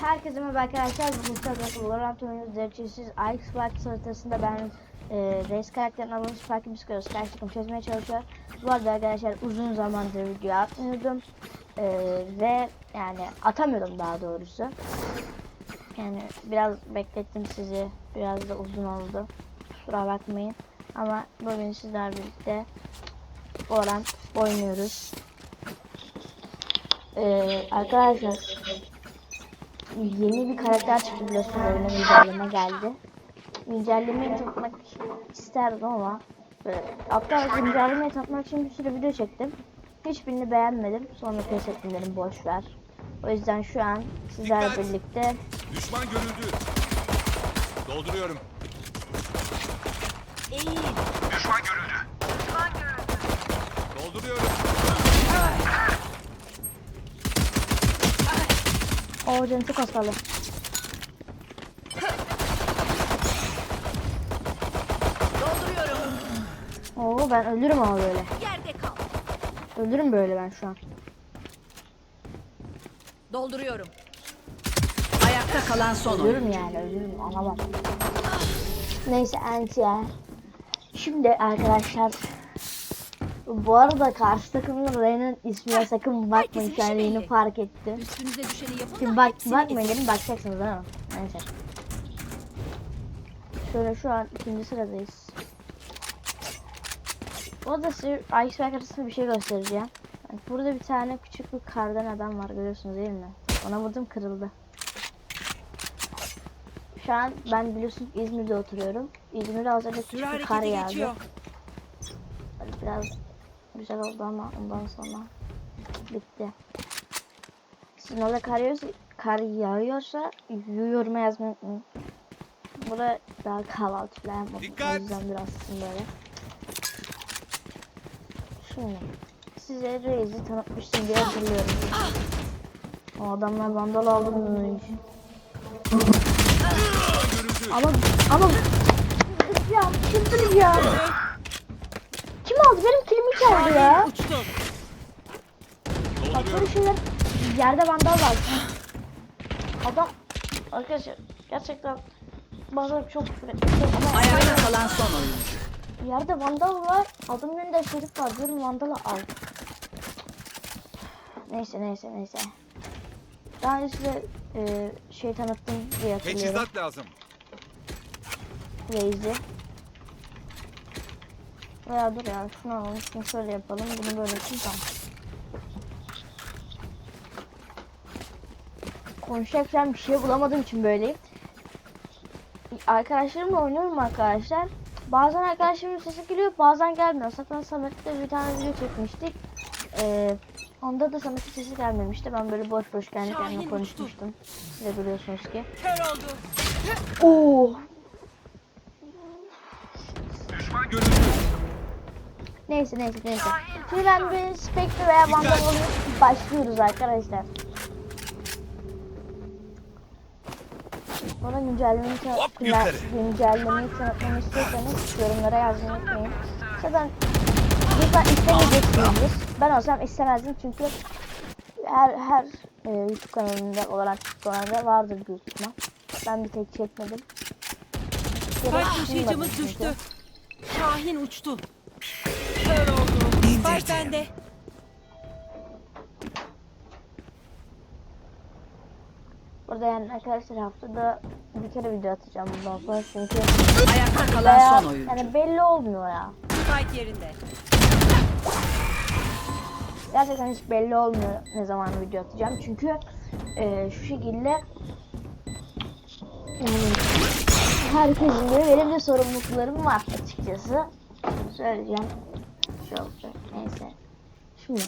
Herkese merhaba arkadaşlar. Bugün Sokak Valorant oynuyoruz. Derecesiz Xbox haritasında ben e, Reis karakterin alınmış farklı bir skoru karşı takım çözmeye çalışıyor. Bu arada arkadaşlar uzun zamandır video atmıyordum. E, ve yani atamıyordum daha doğrusu. Yani biraz beklettim sizi. Biraz da uzun oldu. Kusura bakmayın. Ama bugün sizlerle birlikte Valorant oynuyoruz. E, arkadaşlar yeni bir karakter çıktı biliyorsunuz oyuna güncelleme geldi. Güncellemeyi tatmak isterdim ama böyle hatta güncellemeyi tatmak için bir sürü video çektim. Hiçbirini beğenmedim. Sonra pes ettim dedim boş ver. O yüzden şu an sizlerle Dikkat! birlikte Düşman görüldü. Dolduruyorum. Düşman görüldü. Dolduruyorum. O canım çok hastalı. Dolduruyorum. Oo ben ölürüm ama böyle. Yerde kal. Ölürüm böyle ben şu an. Dolduruyorum. Ayakta kalan son oyun. Ölürüm yani ölürüm alamam. Neyse anti ya. Şimdi arkadaşlar bu arada karşı takımın Rey'nin ismine sakın bakmayın şu an yeni belli. fark ettim. Üstünüze düşeni yapın Şimdi bak bakmayın dedim bakacaksınız mi? Neyse. Şöyle şu an ikinci sıradayız. Bu arada size Iceberg arasında bir şey göstereceğim. Bak, burada bir tane küçük bir kardan adam var görüyorsunuz değil mi? Ona vurdum kırıldı. Şu an ben biliyorsunuz İzmir'de oturuyorum. İzmir'de az önce küçük bir kar yağdı. Biraz güzel oldu ama ondan sonra bitti. Sizin orada kar yağıyorsa, kar yağıyorsa yoruma yazmayı unutmayın. Burada daha kahvaltı falan yapmadım. Dikkat! O yüzden biraz böyle. Şimdi size Reis'i tanıtmıştım diye hatırlıyorum. O adamlar vandal aldı mı? Ama ama ya çıldırım ya. Kim aldı? Benim kilimi çaldı ya. Uçtu. Bak böyle Dolduruyorum. şeyler yerde vandal var. Adam arkadaşlar gerçekten bazen çok ama Ayakta kalan son oyun. yerde vandal var. Adamın önünde şerif var. Diyorum vandalı al. Neyse neyse neyse. Daha önce size e, şey tanıttım diye hatırlıyorum. Teçhizat lazım. Reis'i. Veya dur ya şunu alalım şunu şöyle yapalım bunu böyle yapayım tamam. Konuşacak şu an bir şey bulamadığım için böyleyim. Arkadaşlarımla oynuyorum arkadaşlar. Bazen arkadaşlarımın sesi geliyor bazen gelmiyor. Zaten Samet'te bir tane video çekmiştik. Ee, onda da Samet'in sesi gelmemişti. Ben böyle boş boş kendi kendime konuşmuştum. Siz de biliyorsunuz ki. Kör oldu. Oo, Düşman görüldü. Neyse neyse neyse. Şimdi ben bir Spectre veya Vandal alıp başlıyoruz arkadaşlar. Bana güncellemeyi, ta- güncellemeyi tanıtmamı istiyorsanız yorumlara yazmayı unutmayın. Zaten lütfen istemeyeceksiniz. Ben olsam istemezdim çünkü her her e, YouTube kanalında olarak kanalda vardır büyük ihtimal. Ben bir tek çekmedim. Kalp taşıyıcımız düştü. Şahin uçtu. Kör oldu. Var bende. Burada yani arkadaşlar haftada bir kere video atacağım bundan sonra çünkü Ayakta kalan son oyun. yani belli olmuyor ya. Fight yerinde. Gerçekten hiç belli olmuyor ne zaman video atacağım çünkü e, şu şekilde yani herkesin de benim de sorumluluklarım var açıkçası. Söyleyeceğim. Şey olacak. Neyse. Şimdi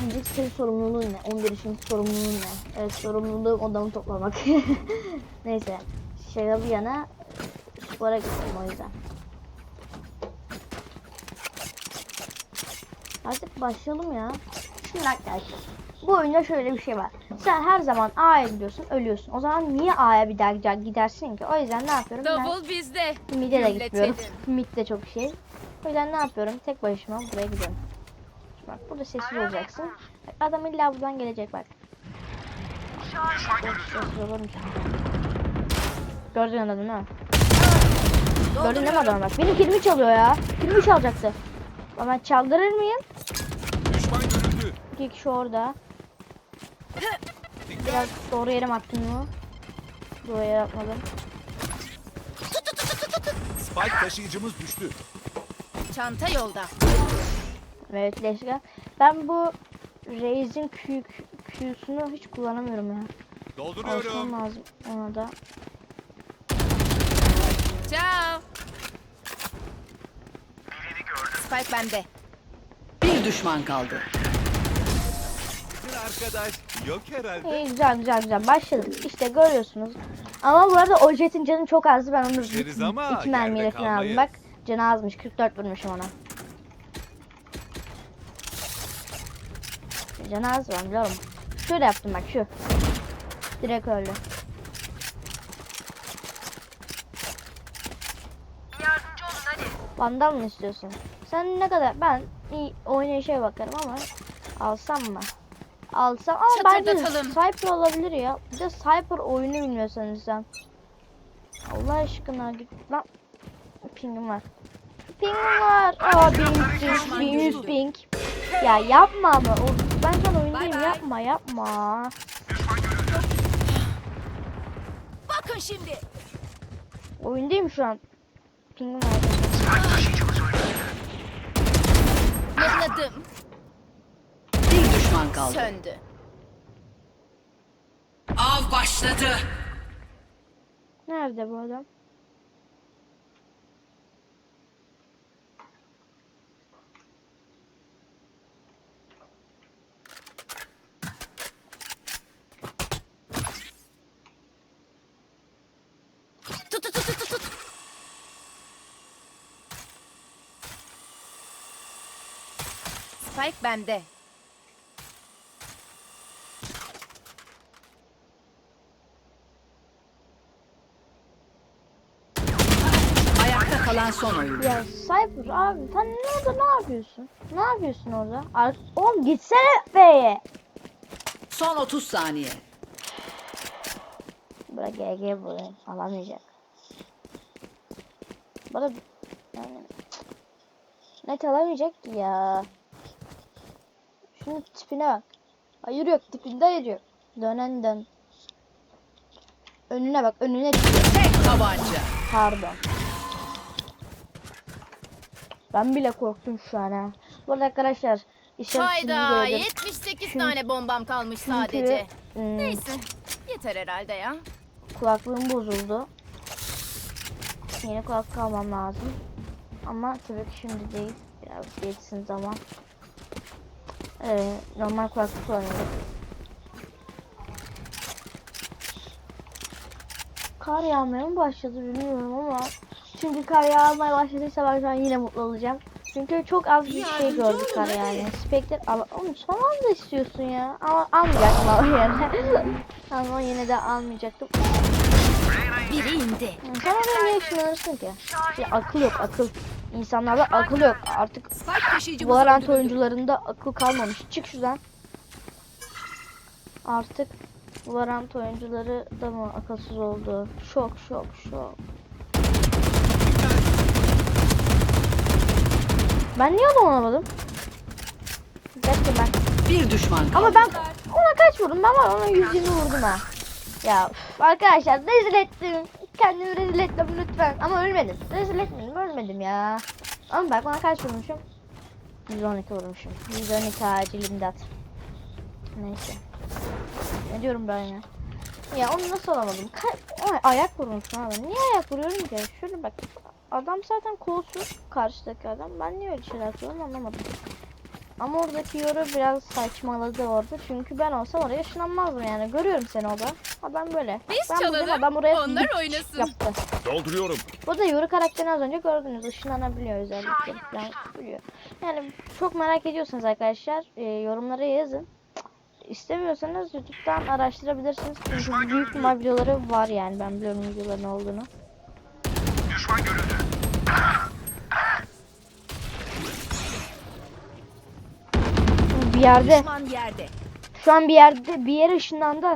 Diyecek senin sorumluluğun ne? 11 yaşın sorumluluğun ne? Evet sorumluluğum odamı toplamak. Neyse. Şaka bir yana spora gittim o yüzden. Artık başlayalım ya. Şimdi arkadaşlar. Bu oyunda şöyle bir şey var. Sen her zaman A'ya gidiyorsun ölüyorsun. O zaman niye A'ya bir daha gider- gidersin ki? O yüzden ne yapıyorum? Ben Davul bizde. mid'e de gitmiyorum. Mid de çok şey. O yüzden ne yapıyorum? Tek başıma buraya gidiyorum. Bak burada sessiz olacaksın. Adam illa buradan gelecek bak. Sessiz olur musun? Gördün anladın değil mi? Gördün değil mi adamı bak? Benim kilimi çalıyor ya. Kilimi çalacaktı. Ama çaldırır mıyım? Düşman görüldü. İki kişi orada. Biraz doğru yere mi attın mı? Doğru yere atmadım. Spike taşıyıcımız düştü. Çanta yolda. Evet Leşka. Ben bu Raze'in Q, Q'sunu hiç kullanamıyorum ya. Alışmam Dolduruyorum. lazım ona da. Ciao. Spike bende. Bir düşman kaldı. Arkadaş yok herhalde. İyi güzel güzel güzel başladık. İşte görüyorsunuz. Ama bu arada o jetin canı çok azdı. Ben onu ama iki mermiyle falan aldım. Bak canı azmış. 44 vurmuşum ona. Canı az ben biliyorum. Şöyle yaptım bak şu. Direkt öldü. Vandal mı istiyorsun? Sen ne kadar ben iyi oynayışa bakarım ama alsam mı? Alsam ama bence. Cypher olabilir ya. Bir de Cypher oyunu bilmiyorsanız sen. Allah aşkına git lan. Pingim var. Pingim var. Aa ping ping ping yüz ping. Ya yapma ama. Ben şu an oyundayım yapma yapma. Bakın şimdi. Oyundayım şu an. Pingim var. Mıhladım. Bir düşman kaldı. Söndü. Av başladı. Nerede bu adam? Spike bende. Ayakta kalan son oyuncu. Ya Cypher abi sen ne orada ne yapıyorsun? Ne yapıyorsun orada? Ar Oğlum gitsene B'ye. Son 30 saniye. Bırak GG burayı alamayacak. Bana yani net alamayacak ki ya. Şunun tipine bak. Hayır yok tipinde hayır yok. Dönen dön. Önüne bak önüne. Tek tabanca. Pardon. Ben bile korktum şu an ha. Bu arada arkadaşlar işaret Hayda gördüm. 78 Çünkü- tane bombam kalmış Çünkü, sadece. ım, Neyse. Yeter herhalde ya. kulaklığım bozuldu. Yeni kulaklık almam lazım. Ama tabii ki şimdi değil. Biraz geçsin zaman. Ee, normal kulaklık kullanıyorum. Kar yağmaya mı başladı bilmiyorum ama çünkü kar yağmaya başladıysa ben şu an yine mutlu olacağım. Çünkü çok az bir şey gördük kar yani. Spectre al oğlum son anda istiyorsun ya. Ama almayacaktım ama yine. ama yine de almayacaktım. Biri indi. Yani Sen oraya niye ışınlanırsın ki? Ya akıl yok akıl. İnsanlarda akıl yok. Artık Valorant oyuncularında akıl kalmamış. Çık şuradan. Artık Valorant oyuncuları da mı akılsız oldu? Şok şok şok. Ben niye adam olamadım? Gerçekten ben. Bir düşman kaldı. Ama ben ona kaç vurdum? Ben var ona 120 vurdum ha. Ya üf, arkadaşlar rezil ettim. Kendimi rezil ettim lütfen. Ama ölmedim. Rezil etmedim ölmedim ya. Ama bak ona kaç vurmuşum? 112 vurmuşum. 112 acil imdat. Neyse. Ne diyorum ben ya? Ya onu nasıl alamadım? Ka- Ay, ayak vurmuşum abi. Niye ayak vuruyorum ki? Şöyle bak. Adam zaten kolsuz karşıdaki adam. Ben niye öyle şeyler yapıyorum anlamadım. Ama oradaki yoru biraz saçmaladı orada. Çünkü ben olsam oraya ışınlanmazdım yani. Görüyorum seni orada. Ha ben böyle. Biz ben çalalım, adam oraya onlar oynasın. Yaptı. Dolduruyorum. Burada yoru karakterini az önce gördünüz. Işınlanabiliyor özellikle. Yani, yani çok merak ediyorsanız arkadaşlar e, yorumlara yazın. İstemiyorsanız YouTube'dan araştırabilirsiniz. Çünkü büyük ihtimal videoları var yani. Ben biliyorum videoların olduğunu. Düşman görüldü. Bir yerde Düşman yerde. Şu an bir yerde bir yere ışınlandı.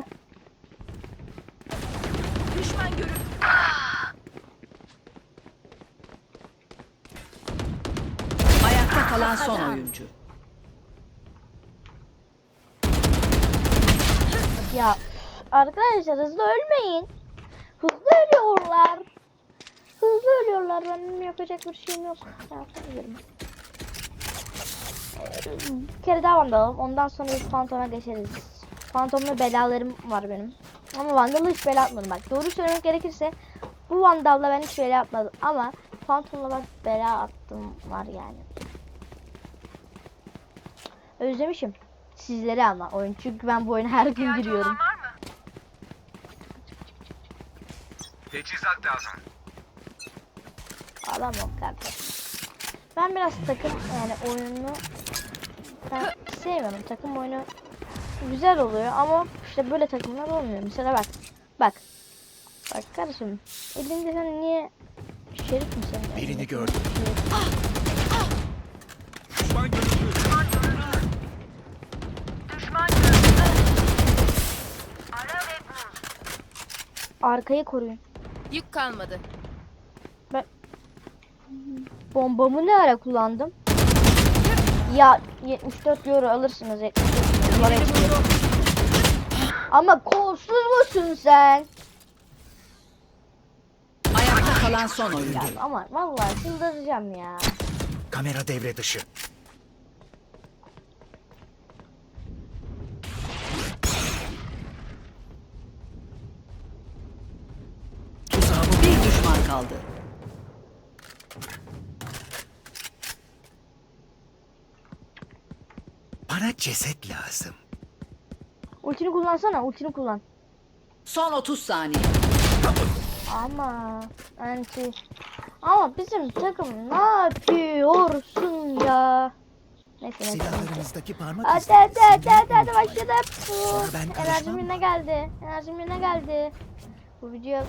Düşman görüldü. Ayakta kalan son oyuncu. Ya arkadaşlar hızlı ölmeyin. Hızlı ölüyorlar. Hızlı ölüyorlar. Benim yapacak bir şeyim yok. Yapabilirim. Bir kere daha vandalım. Ondan sonra biz Phantom'a geçeriz. Phantom'la belalarım var benim. Ama Vandal'la hiç bela atmadım bak. Doğru söylemek gerekirse bu Vandal'la ben hiç bela atmadım. Ama Phantom'la bak bela attım var yani. Özlemişim. Sizleri ama oyun. Çünkü ben bu oyuna her gün giriyorum. Teçhizat lazım. Alamam kardeşim. Ben biraz takım yani oyunu ben sevmiyorum. Takım oyunu güzel oluyor ama işte böyle takımlar olmuyor. Mesela bak. Bak. Bak kardeşim. Elinde sen niye şerif misin? Birini gördüm. Düşman görüldü. Arkayı koruyun. Yük kalmadı. Bombamı ne ara kullandım? Ya 74 euro alırsınız. 74 euro istiyor. Ama kolsuz musun sen? Ayakta kalan son oyuncu. Ya ama vallahi çıldıracağım ya. Kamera devre dışı. Bir düşman kaldı. Bana ceset lazım. Ultini kullansana, ultini kullan. Son 30 saniye. Ama anti ama bizim takım ne yapıyorsun ya? Neyse neyse. Silahlarınızdaki parmak Hadi izleri hadi hadi hadi hadi başladı. Enerjim yerine geldi. Enerjim yerine geldi. Bu video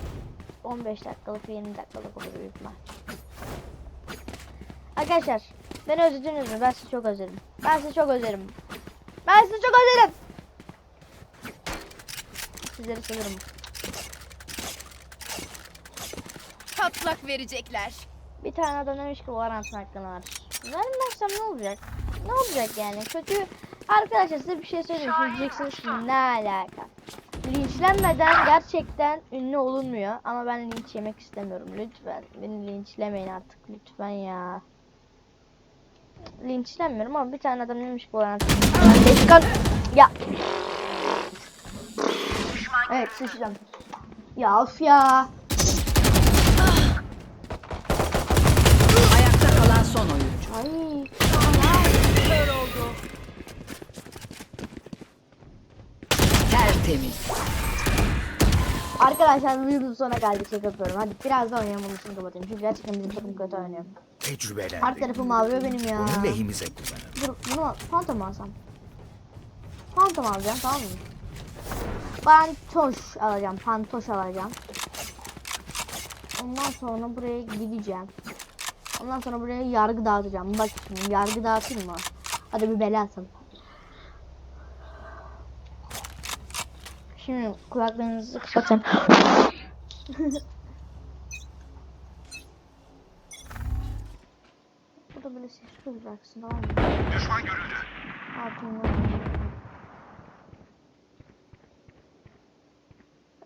15 dakikalık 20 dakikalık olur büyük ihtimal. Arkadaşlar beni özlediniz mi? Ben sizi çok özledim. Ben sizi çok özledim. Ben sizi çok özledim. Sizleri seviyorum. Patlak verecekler. Bir tane adam demiş ki Valorant'ın hakkını var. Vermezsem ne olacak? Ne olacak yani? Kötü arkadaşlar size bir şey söyleyeyim. Diyeceksiniz ki ne alaka? Linçlenmeden gerçekten ünlü olunmuyor. Ama ben linç yemek istemiyorum. Lütfen beni linçlemeyin artık. Lütfen ya. Linçlenmiyorum ama bir tane adam demiş ki Valorant'ın Leşkan... Ya. Evet sıçacağım. Ya of ya. Ayakta kalan son oyuncu. Ay. Kör oldu. Tertemiz. Arkadaşlar videonun sonuna geldik şey yapıyorum. Hadi biraz daha oynayalım için kapatayım. Çünkü gerçekten bizim takım kötü oynuyor. Tecrübeler. Her tarafım ağrıyor benim ya. Bunu lehimize kullanalım. Dur bunu Phantom alsam. Phantom alacağım tamam mı? Pantoş alacağım. Pantoş alacağım. Ondan sonra buraya gideceğim. Ondan sonra buraya yargı dağıtacağım. Bak şimdi yargı dağıtayım mı? Hadi bir bela atalım. Şimdi kulaklarınızı kapatın. Sesli olacaksın tamam mı? Düşman görüldü. Altından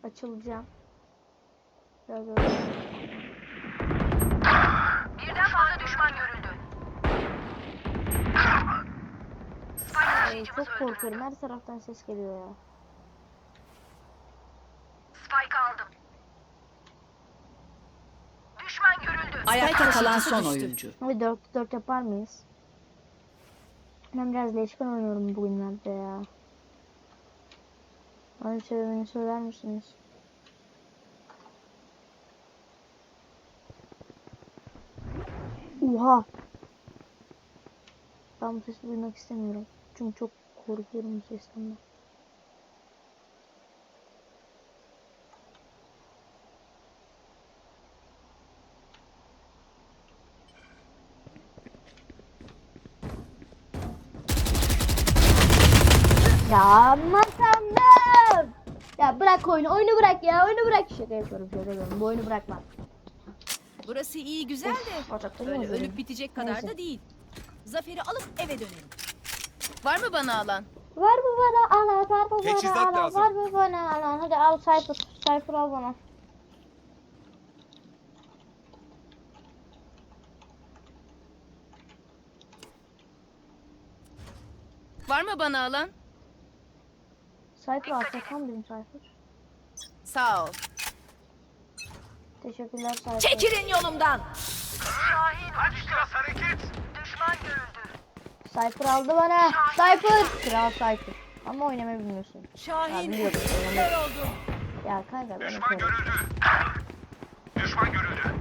açılacağım. Biraz öyle. Birden fazla düşman görüldü. Ay, çok korkuyorum. Her taraftan ses geliyor ya. Spike aldım. Düşman görüldü. Ayakta kalan son oyuncu. Hadi 4 4 yapar mıyız? Ben biraz leşkan oynuyorum bugünlerde ya. Bana sebebini söyler misiniz? Oha! Ben bu sesi duymak istemiyorum. Çünkü çok korkuyorum bu sesten ben. Ya tanrım! Ya bırak oyunu. Oyunu bırak ya. Oyunu bırak. Şaka yapıyorum. Şaka yapıyorum. Bu oyunu bırakma. Burası iyi güzel de Ocakta öyle ölüp bitecek kadar Neyse. da değil. Zaferi alıp eve dönelim. Var mı bana alan? Var mı bana alan? Var mı bana alan? lazım. Var mı bana alan? Hadi al Cypher. Cypher al bana. Var mı bana alan? Cypher. Sakın benim Cypher. Sağ ol. Teşekkürler Cypher. Çekilin yolumdan. Şahin Hadi biraz hareket. düşman görüldü. Cypher aldı bana. Cypher. Kral Cypher. Ama oynamayı bilmiyorsun. Ya Şahin oynamayı- Kör oldum. Ya kanka Düşman koru. görüldü. Düşman görüldü.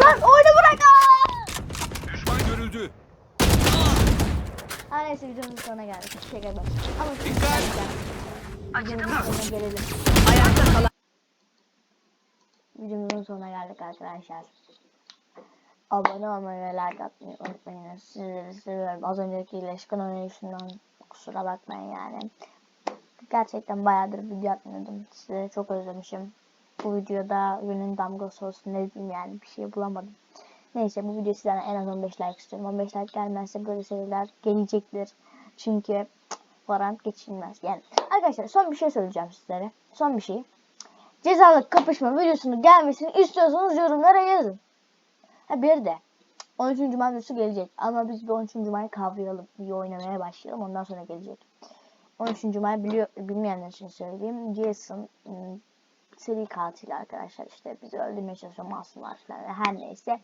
Lan oyunu bırak. Aa! Düşman görüldü. Ha neyse videomuzun sonuna geldik. Şaka bak. Ama Dikkat. sonuna gelelim. Ayakta kalan Videomuzun sonuna geldik arkadaşlar. Abone olmayı ve like atmayı unutmayın. Sizleri seviyorum. Az önceki iyileşkin oynayışından kusura bakmayın yani. Gerçekten bayağıdır video atmıyordum. Sizi çok özlemişim. Bu videoda günün damgası olsun ne bileyim yani bir şey bulamadım. Neyse bu video sizden en az 15 like istiyorum. 15 like gelmezse böyle seriler gelecektir. Çünkü cık, Valorant geçilmez. Yani arkadaşlar son bir şey söyleyeceğim sizlere. Son bir şey. Cezalık kapışma videosunun gelmesini istiyorsanız yorumlara yazın. Ha bir de 13. maddesi gelecek. Ama biz bir 13. Mayı kavrayalım. İyi oynamaya başlayalım. Ondan sonra gelecek. 13. May biliyor, bilmeyenler için söyleyeyim. Jason ım, seri katil arkadaşlar. işte bizi öldürmeye çalışıyor masumlar falan. Her neyse.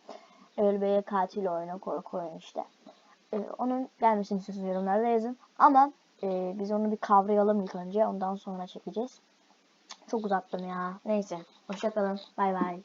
Ölmeye katil oyunu korku oyunu işte. Ee, onun gelmesini istiyorsanız yorumlarda yazın. Ama e, biz onu bir kavrayalım ilk önce. Ondan sonra çekeceğiz. Çok uzattım ya. Neyse. Hoşçakalın. Bay bay.